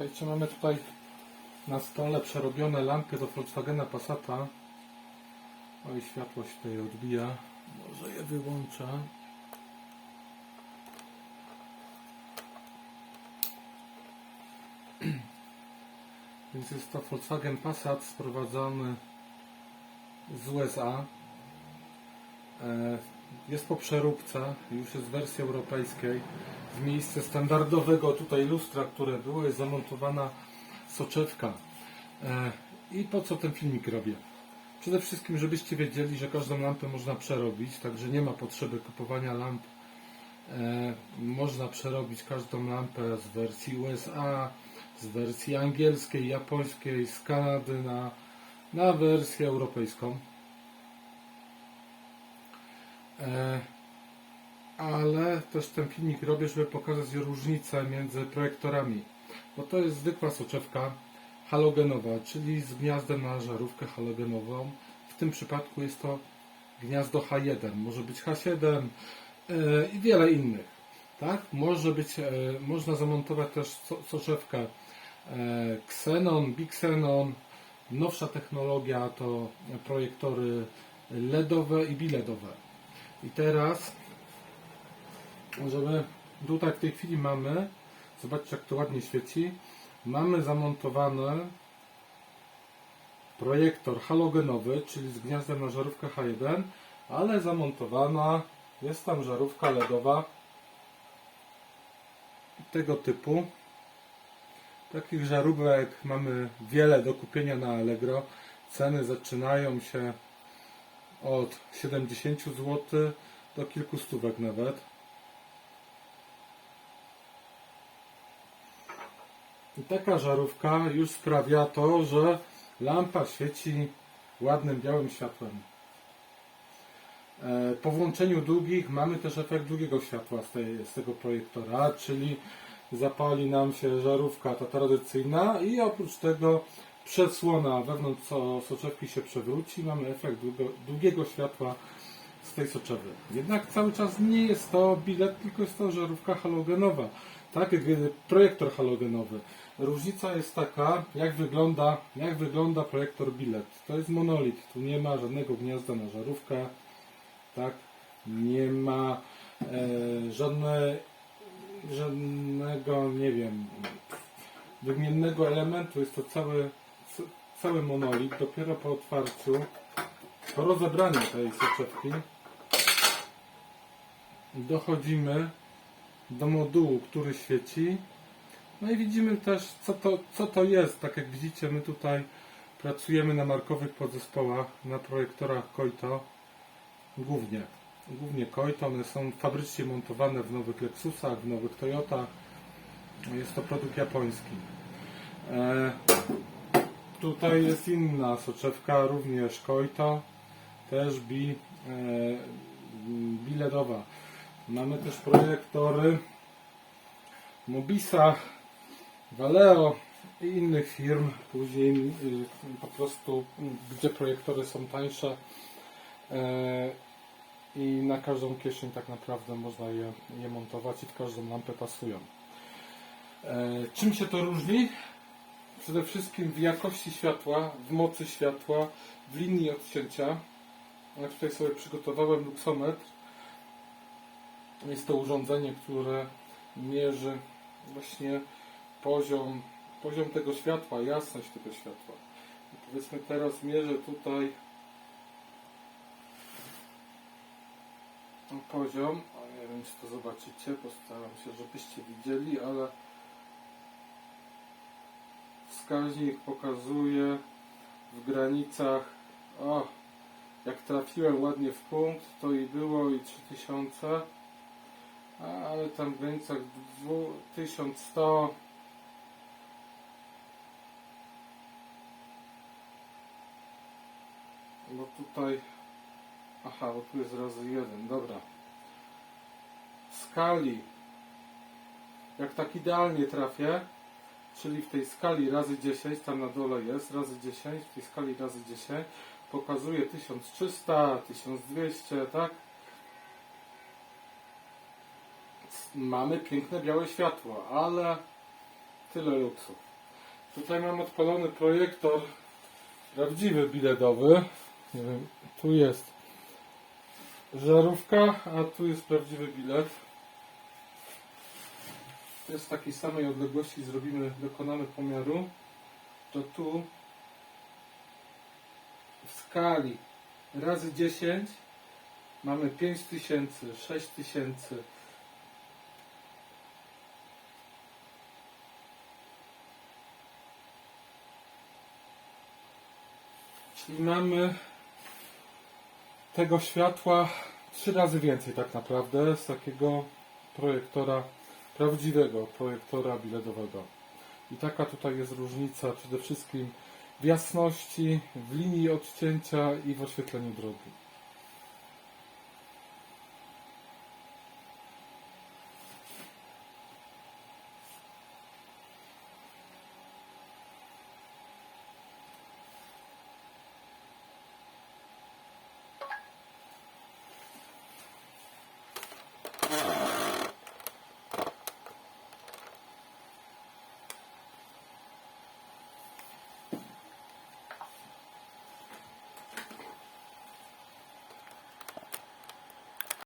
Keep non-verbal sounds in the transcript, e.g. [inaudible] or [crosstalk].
Słuchajcie, mamy tutaj na stole przerobione lampy do Volkswagena Passata. Oj, światło się tutaj odbija. Może je wyłączę. [clears throat] Więc jest to Volkswagen Passat sprowadzony z USA. Jest po przeróbce, już jest w wersji europejskiej. W miejsce standardowego tutaj lustra, które było, jest zamontowana soczewka. E, I po co ten filmik robię? Przede wszystkim, żebyście wiedzieli, że każdą lampę można przerobić, także nie ma potrzeby kupowania lamp. E, Można przerobić każdą lampę z wersji USA, z wersji angielskiej, japońskiej, z Kanady na, na wersję europejską. E, ale też ten filmik robię, żeby pokazać różnicę między projektorami. Bo to jest zwykła soczewka halogenowa, czyli z gniazdem na żarówkę halogenową. W tym przypadku jest to gniazdo H1, może być H7 e, i wiele innych. Tak? Może być, e, można zamontować też so- soczewkę Xenon, Bixenon. Nowsza technologia to projektory LEDowe i biledowe. I teraz, żeby tutaj w tej chwili mamy, zobaczcie jak to ładnie świeci, mamy zamontowany projektor halogenowy, czyli z gniazdem na żarówkę H1, ale zamontowana jest tam żarówka LEDowa tego typu. Takich żarówek mamy wiele do kupienia na Allegro. Ceny zaczynają się od 70 zł do kilku stówek nawet. I taka żarówka już sprawia to, że lampa świeci ładnym białym światłem. E, Po włączeniu długich mamy też efekt długiego światła z, tej, z tego projektora, czyli zapali nam się żarówka ta tradycyjna i oprócz tego przesłona wewnątrz so- soczewki się przewróci, mamy efekt długiego światła z tej soczewy. Jednak cały czas nie jest to bilet, tylko jest to żarówka halogenowa. Tak, y, projektor halogenowy. Różnica jest taka, jak wygląda, jak wygląda projektor bilet. To jest monolit, tu nie ma żadnego gniazda na żarówkę, tak, nie ma e, żadne, żadnego, nie wiem, wymiennego elementu, jest to cały, cały monolit. Dopiero po otwarciu, po rozebraniu tej soczewki dochodzimy do modułu, który świeci. No i widzimy też, co to, co to jest. Tak jak widzicie, my tutaj pracujemy na markowych podzespołach, na projektorach Koito. Głównie. Głównie Koito. One są fabrycznie montowane w nowych Lexusach, w nowych Toyotach. Jest to produkt japoński. E, tutaj jest inna soczewka, również Koito. Też bi, e, biledowa. Mamy też projektory Mobisa, Valeo i innych firm. Później y, po prostu, gdzie projektory są tańsze e, i na każdą kieszeń tak naprawdę można je, je montować i w każdą lampę pasują. E, Czym się to różni? Przede wszystkim w jakości światła, w mocy światła, w linii odcięcia. Ja tutaj sobie przygotowałem luksometr. Jest to urządzenie, które mierzy właśnie poziom, poziom tego światła, jasność tego światła. I powiedzmy teraz mierzę tutaj poziom, a nie wiem czy to zobaczycie, postaram się, żebyście widzieli, ale wskaźnik pokazuje w granicach o, jak trafiłem ładnie w punkt, to i było i 3000 ale tam w granicach dwu- 1100 bo tutaj aha, bo tu jest razy jeden, dobra. W skali jak tak idealnie trafię czyli w tej skali razy 10 tam na dole jest razy 10 w tej skali razy 10 pokazuje 1300 1200 tak mamy piękne białe światło, ale tyle luksu. Tutaj mam odpalony projektor prawdziwy biletowy. Nie wiem, tu jest żarówka, a tu jest prawdziwy bilet. Z takiej samej odległości zrobimy, dokonamy pomiaru. To tu w skali razy 10 mamy 5000, 6000. Czyli mamy tego światła trzy razy więcej tak naprawdę z takiego projektora, prawdziwego projektora biletowego. I taka tutaj jest różnica przede wszystkim w jasności, w linii odcięcia i w oświetleniu drogi.